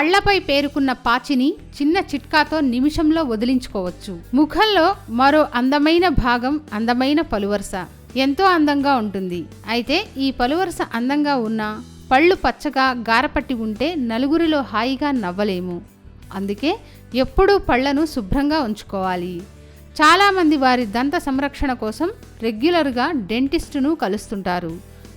ముఖంపై పేరుకున్న పాచిని చిన్న చిట్కాతో నిమిషంలో వదిలించుకోవచ్చు. ముఖంలో మరో అందమైన భాగం అందమైన పలువరస. ఎంతో అందంగా ఉంటుంది. అయితే ఈ పలువరస అందంగా ఉన్న పళ్ళు పచ్చగా గారపట్టి ఉంటే నలుగురిలో హాయిగా నవ్వలేము. అందుకే ఎప్పుడూ పళ్ళను శుభ్రంగా ఉంచుకోవాలి. చాలామంది వారి దంత సంరక్షణ కోసం రెగ్యులర్గా డెంటిస్టును కలుస్తుంటారు.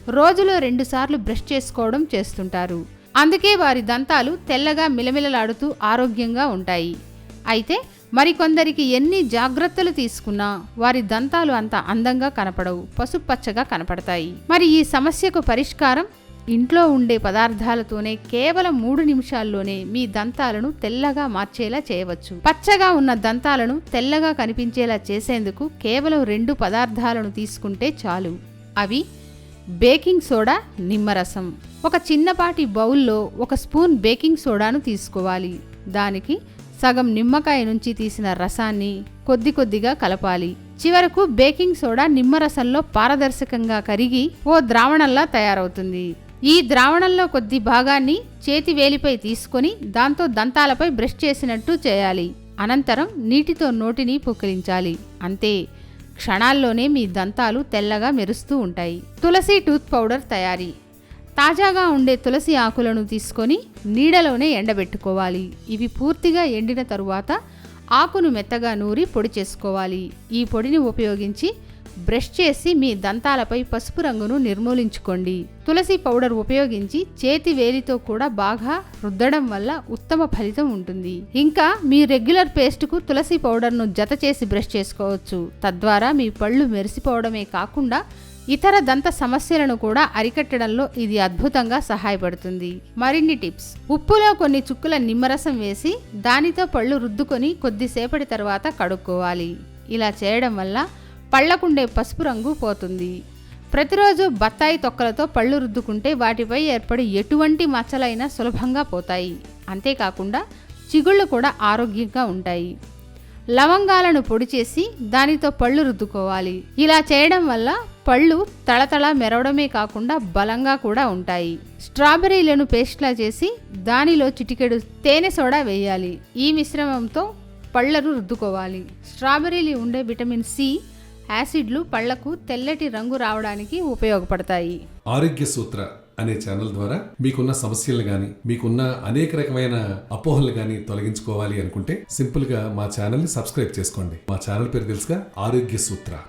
రోజులో రెండుసార్లు బ్రష్ చేసుకోవడం చేస్తుంటారు. అందుకే వారి దంతాలు తెల్లగా మిలమిలలాడుతూ ఆరోగ్యంగా ఉంటాయి. అయితే మరికొందరికి ఎన్ని జాగ్రత్తలు తీసుకున్నా వారి దంతాలు అంత అందంగా కనపడవు పసుపచ్చగా కనపడతాయి. మరి ఈ సమస్యకు పరిష్కారం? ఇంట్లో ఉండే పదార్థాలతోనే కేవలం మూడు నిమిషాల్లోనే మీ దంతాలను తెల్లగా మార్చేలా చేయవచ్చు. పచ్చగా ఉన్న దంతాలను తెల్లగా కనిపించేలా చేసేందుకు కేవలం రెండు పదార్థాలను తీసుకుంటే చాలు. అవి బేకింగ్ సోడా నిమ్మరసం ఒక చిన్నపాటి బౌల్లో ఒక స్పూన్ బేకింగ్ సోడాను తీసుకోవాలి. దానికి సగం నిమ్మకాయ నుంచి తీసిన రసాన్ని కొద్ది కొద్దిగా కలపాలి. చివరకు బేకింగ్ సోడా నిమ్మరసంలో పారదర్శకంగా కరిగి ఓ ద్రావణంలా తయారవుతుంది. ఈ ద్రావణంలో కొద్ది భాగాన్ని చేతి వేలిపై తీసుకొని దాంతో దంతాలపై బ్రష్ చేసినట్టు చేయాలి. అనంతరం నీటితో నోటిని పుక్కిలించాలి. అంతే. క్షణాల్లోనే మీ దంతాలు తెల్లగా మెరుస్తూ ఉంటాయి. తులసి టూత్ పౌడర్ తయారీ. తాజాగా ఉండే తులసి ఆకులను తీసుకొని నీడలోనే ఎండబెట్టుకోవాలి. ఇవి పూర్తిగా ఎండిన తరువాత ఆకును మెత్తగా నూరి పొడి చేసుకోవాలి. ఈ పొడిని ఉపయోగించి బ్రష్ చేసి మీ దంతాలపై పసుపు రంగును నిర్మూలించుకోండి. తులసి పౌడర్ ఉపయోగించి చేతి వేలితో కూడా బాగా రుద్దడం వల్ల ఉత్తమ ఫలితం ఉంటుంది. ఇంకా మీ రెగ్యులర్ పేస్ట్కు తులసి పౌడర్ను జత చేసి బ్రష్ చేసుకోవచ్చు. తద్వారా మీ పళ్ళు మెరిసిపోవడమే కాకుండా ఇతర దంత సమస్యలను కూడా అరికట్టడంలో ఇది అద్భుతంగా సహాయపడుతుంది. మరిన్ని టిప్స్. ఉప్పులో కొన్ని చుక్కుల నిమ్మరసం వేసి దానితో పళ్ళు రుద్దుకొని కొద్దిసేపటి తర్వాత కడుక్కోవాలి. ఇలా చేయడం వల్ల పళ్ళకుండే పసుపు రంగు పోతుంది. ప్రతిరోజు బత్తాయి తొక్కలతో పళ్ళు రుద్దుకుంటే వాటిపై ఏర్పడి ఎటువంటి మచ్చలైనా సులభంగా పోతాయి. అంతేకాకుండా చిగుళ్ళు కూడా ఆరోగ్యంగా ఉంటాయి. లవంగాలను పొడి చేసి దానితో పళ్ళు రుద్దుకోవాలి. ఇలా చేయడం వల్ల పళ్ళు తళతళ మెరవడమే కాకుండా బలంగా కూడా ఉంటాయి. స్ట్రాబెర్రీలను పేస్ట్లా చేసి దానిలో చిటికెడు తేనె సోడా వేయాలి. ఈ మిశ్రమంతో పళ్ళను రుద్దుకోవాలి. స్ట్రాబెర్రీలు ఉండే విటమిన్ సి యాసిడ్లు పళ్ళకు తెల్లటి రంగు రావడానికి ఉపయోగపడతాయి. ఆరోగ్య సూత్ర అనే ఛానల్ ద్వారా మీకున్న సమస్యలు గాని మీకున్న అనేక రకమైన అపోహలు గాని తొలగించుకోవాలి అనుకుంటే సింపుల్గా మా ఛానల్ని సబ్స్క్రైబ్ చేసుకోండి. మా ఛానల్ పేరు తెలుసుగా ఆరోగ్య సూత్ర.